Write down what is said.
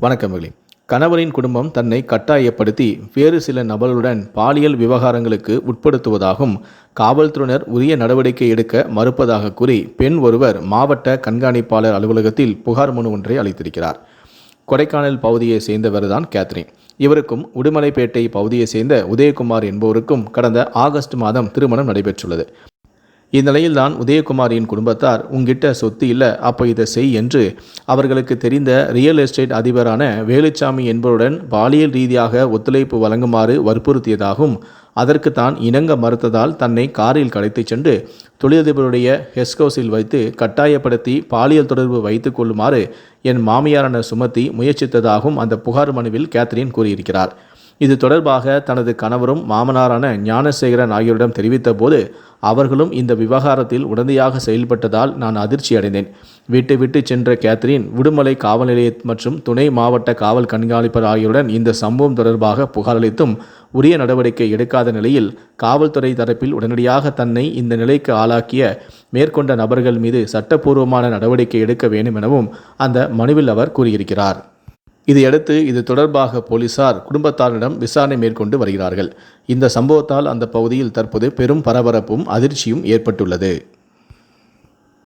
வணக்கம் கணவரின் குடும்பம் தன்னை கட்டாயப்படுத்தி வேறு சில நபர்களுடன் பாலியல் விவகாரங்களுக்கு உட்படுத்துவதாகவும் காவல்துறையினர் உரிய நடவடிக்கை எடுக்க மறுப்பதாக கூறி பெண் ஒருவர் மாவட்ட கண்காணிப்பாளர் அலுவலகத்தில் புகார் மனு ஒன்றை அளித்திருக்கிறார். கொடைக்கானல் பகுதியை சேர்ந்தவர்தான் கேத்ரின். இவருக்கும் உடுமலைப்பேட்டை பகுதியை சேர்ந்த உதயகுமார் என்பவருக்கும் கடந்த ஆகஸ்ட் மாதம் திருமணம் நடைபெற்றுள்ளது. இந்நிலையில் தான் உதயகுமாரியின் குடும்பத்தார் உங்கிட்ட சொத்து இல்லை அப்போ இதை செய் என்று அவர்களுக்கு தெரிந்த ரியல் எஸ்டேட் அதிபரான வேலுச்சாமி என்பவருடன் பாலியல் ரீதியாக ஒத்துழைப்பு வழங்குமாறு வற்புறுத்தியதாகவும் அதற்கு தான் இணங்க மறுத்ததால் தன்னை காரில் கலைத்துச் சென்று தொழிலதிபருடைய ஹெஸ்கோஸில் வைத்து கட்டாயப்படுத்தி பாலியல் தொடர்பு வைத்துக் கொள்ளுமாறு என் மாமியாரான சுமத்தி முயற்சித்ததாகவும் அந்த புகார் மனுவில் கேத்ரின் கூறியிருக்கிறார். இது தொடர்பாக தனது கணவரும் மாமனாரான ஞானசேகரன் ஆகியோரிடம் தெரிவித்த போது அவர்களும் இந்த விவகாரத்தில் உடந்தையாக செயல்பட்டதால் நான் அதிர்ச்சி அடைந்தேன். விட்டு விட்டு சென்ற கேத்ரின் உடுமலை காவல் நிலைய மற்றும் துணை மாவட்ட காவல் கண்காணிப்பர் ஆகியோருடன் இந்த சம்பவம் தொடர்பாக புகார் அளித்தும் உரிய நடவடிக்கை எடுக்காத நிலையில் காவல்துறை தரப்பில் உடனடியாக தன்னை இந்த நிலைக்கு ஆளாக்கிய மேற்கொண்ட நபர்கள் மீது சட்டப்பூர்வமான நடவடிக்கை எடுக்க வேண்டும் எனவும் அந்த மனுவில் அவர் கூறியிருக்கிறார். இதையடுத்து இது தொடர்பாக போலீசார் குடும்பத்தாரிடம் விசாரணை மேற்கொண்டு வருகிறார்கள். இந்த சம்பவத்தால் அந்த பகுதியில் தற்போது பெரும் பரபரப்பும் அதிர்ச்சியும் ஏற்பட்டுள்ளது.